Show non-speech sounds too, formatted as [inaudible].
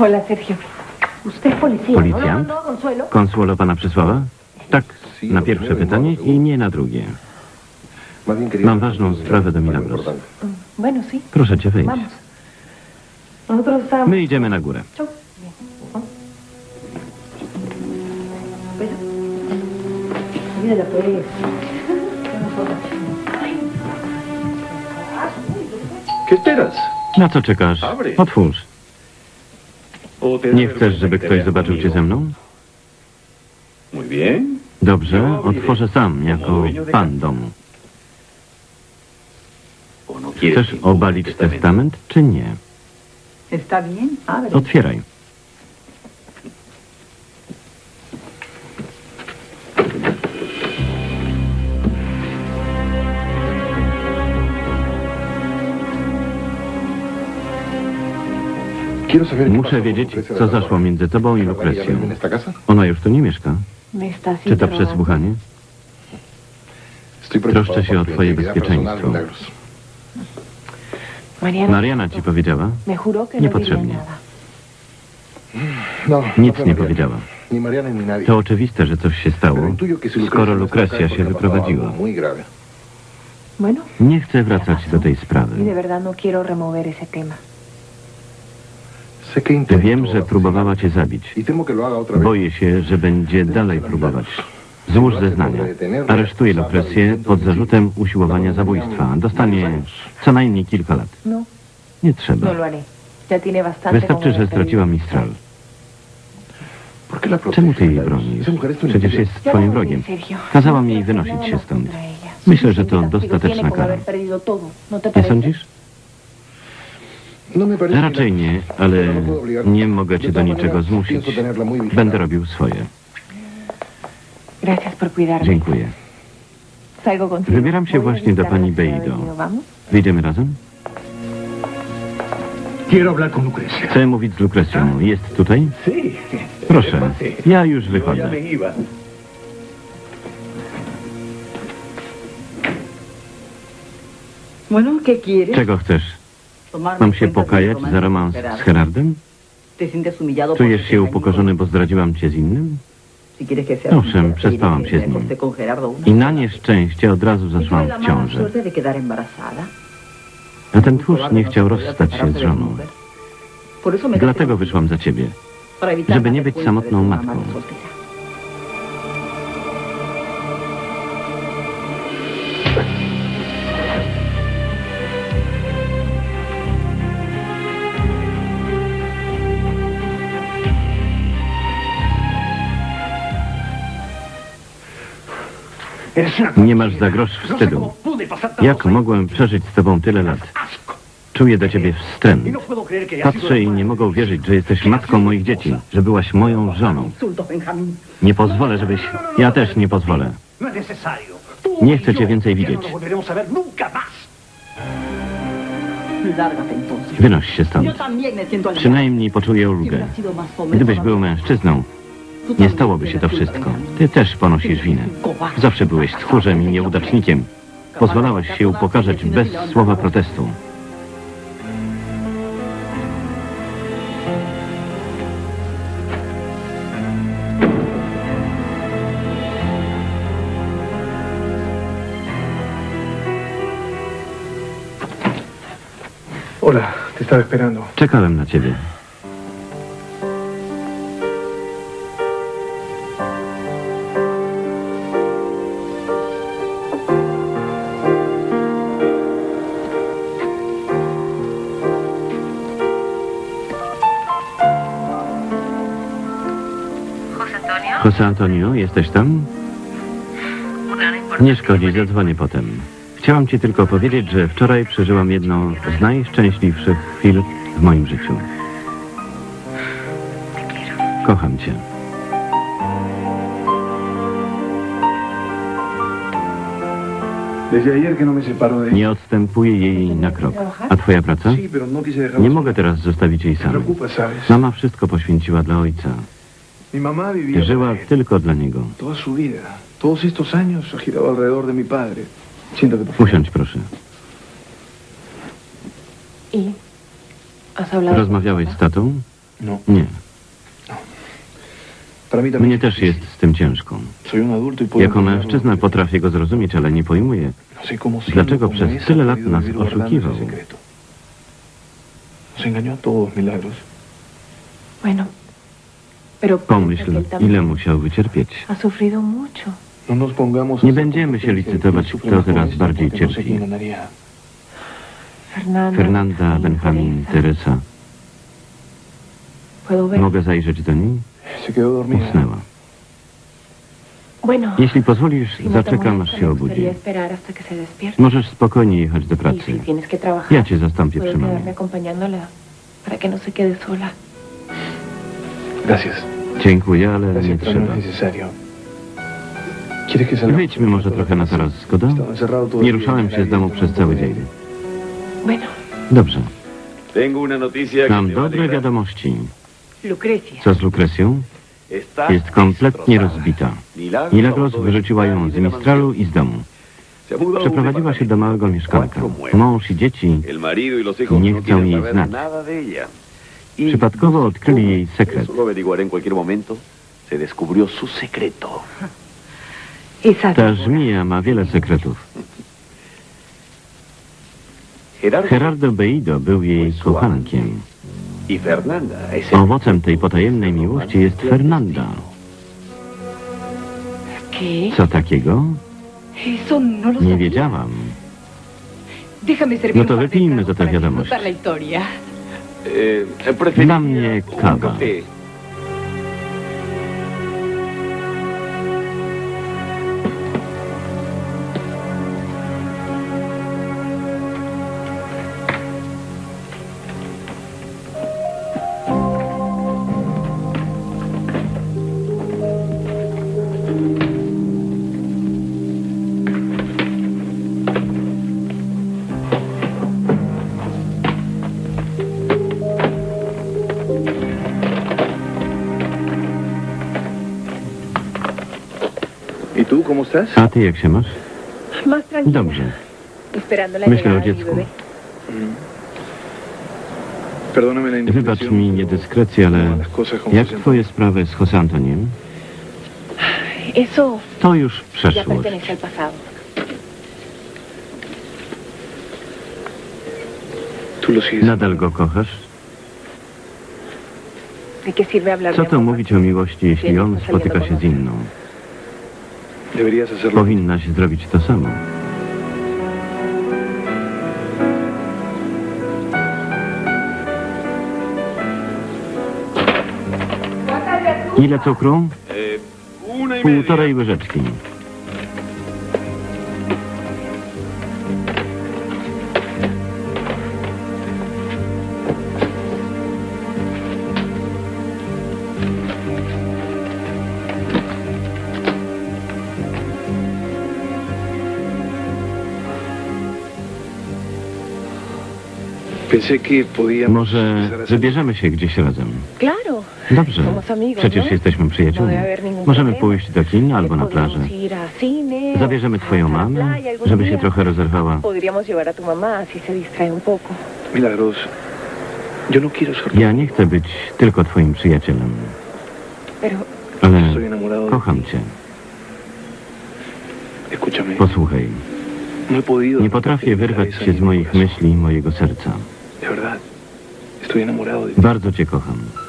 Hola, Sergio. Usted es policía. Policjant? No, no, no, Consuelo. Konsuelo pana przysłała? Tak, na pierwsze pytanie i nie na drugie. Mam ważną sprawę do Milagros. Bueno, sí. Proszę cię, wyjdź. Vamos. Nosotros estábamos... My idziemy na górę. Pues. ¿Qué esperas? Na co czekasz? Otwórz. ¿O te da Nie chcesz, żeby ktoś zobaczył cię ze mną? Dobrze, otworzę sam, jako pan domu. ¿O no quieres Chcesz obalić testament, czy nie? Otwieraj. Muszę wiedzieć, co zaszło między tobą i Lukrecją. Ona już tu nie mieszka. Czy to przesłuchanie? Troszczę się o twoje bezpieczeństwo. Mariana, ci powiedziała? no Niepotrzebnie. nada. Nic nie powiedziała. To oczywiste, że coś się stało, skoro Lucrecia Lukrecja się no wyprowadziła. Nie chcę wracać do tej de sprawy. Wiem, że próbowała cię zabić. y. Boję się, że będzie dalej próbować. Złóż zeznania. Aresztuję Lukrecję pod zarzutem usiłowania zabójstwa. Dostanie co najmniej kilka lat. No, Nie no trzeba. Wystarczy, że straciła Mistral. Czemu ty jej bronisz? Przecież jest twoim wrogiem. Kazałam jej wynosić się stąd. Myślę, że to dostateczna kara. No Nie sądzisz? No Raczej nie, ale nie mogę cię do niczego zmusić. Będę robił swoje. Dziękuję. Wybieram się właśnie do pani Beido. Wyjdziemy razem? Chcę mówić z Lukrecją. Jest tutaj? Proszę. Ja już wychodzę. Czego chcesz? Mam się pokajać za romans z por Czujesz się upokorzony, bo zdradziłam cię z innym? Owszem, przespałam się z nim. I na nieszczęście od razu zaszłam w ciążę. A ten tchórz nie chciał rozstać się z żoną. Dlatego wyszłam za ciebie. żeby nie być samotną matką. Nie masz za grosz wstydu. Jak mogłem przeżyć z tobą tyle lat? Czuję do ciebie wstręt. Patrzę i nie mogę mis że jesteś matką moich dzieci, że byłaś moją żoną. Nie pozwolę, żebyś... Ja też nie pozwolę. Nie chcę cię więcej widzieć. No. Wynoś się stąd. Przynajmniej poczuję ulgę. Gdybyś był mężczyzną, nie stałoby się to wszystko. Ty też ponosisz winę. Zawsze byłeś tchórzem i nieudacznikiem. Pozwalałeś się upokarzać bez słowa protestu. Czekałem na ciebie. José Antonio, jesteś tam? Nie szkodzi, zadzwonię potem. Chciałam ci tylko powiedzieć, że wczoraj przeżyłam jedną z najszczęśliwszych chwil w moim życiu. Kocham cię. Nie odstępuję jej na krok. A twoja praca? Nie mogę teraz zostawić jej Me samej. Mama wszystko poświęciła dla ojca. Mi mamá vivía Żyła tylko dla niego. toda su vida. Todos estos años ha girado alrededor de mi padre. Siéntate, por favor. Usiądź proszę. ¿Y? ¿Has hablado con Rozmawiałeś z tatą? No. Nie. Para mí también. Mnie też jest z tym ciężko. Soy un adulto y puedo Jako entenderlo. mężczyzna potrafię go zrozumieć, ale nie pojmuję, No Dlaczego przez tyle lat nas oszukiwał? Nos engañó a todos, Milagros. Bueno, pomyśl, ile musiał wycierpieć. No Nie będziemy się licytować, kto teraz bardziej cierpi. Fernanda. Benjamin, Teresa. Mogę zajrzeć do niej? Dormida. Usnęła. Jeśli pozwolisz, no zaczekam, aż się obudzi. Możesz spokojnie jechać do Y pracy. Ja cię zastąpię przy mamie. Gracias. Dziękuję, ale nie trzeba. Wyjdźmy może trochę na taras, zgoda? Nie ruszałem się z domu przez cały dzień. Dobrze. Mam dobre wiadomości. Co z Lukrecją? Jest kompletnie rozbita. Milagros wyrzuciła ją z de la Mistralu i z domu. Przeprowadziła się do małego mieszkanka. Mąż i dzieci y Nie no chcą jej znać. Przypadkowo odkryli jej sekret. Ta żmija ma wiele sekretów. [laughs] Gerardo Beido był jej kochankiem. Owocem tej potajemnej miłości jest Fernanda. Co takiego? No Nie wiedziałam. No to wypijmy za tę wiadomość. Eh, preferiría un café. A ty jak się masz? Dobrze. Myślę o dziecku. la Wybacz mi niedyskrecję, ale jak twoje sprawy z José Antoniem? To już przeszłość. sigues. Nadal go kochasz? ¿De qué sirve hablar Co to mówić o miłości, jeśli on spotyka się z inną? Deberías hacerlo. Powinnaś zrobić to samo. Ile cukru? Media. Półtorej łyżeczki. Może wybierzemy się gdzieś razem. Claro. Dobrze. Amigos, Przecież ¿no? jesteśmy No przyjaciółmi. Możemy pójść do kin albo na plażę. Zabierzemy twoją mamę, żeby się trochę rozerwała. No. Ja nie chcę być tylko twoim przyjacielem, ale kocham cię. Posłuchaj, No nie potrafię wyrwać się z moich myśli i mojego serca. De verdad. Estoy enamorado de ti. Bardzo cię kocham.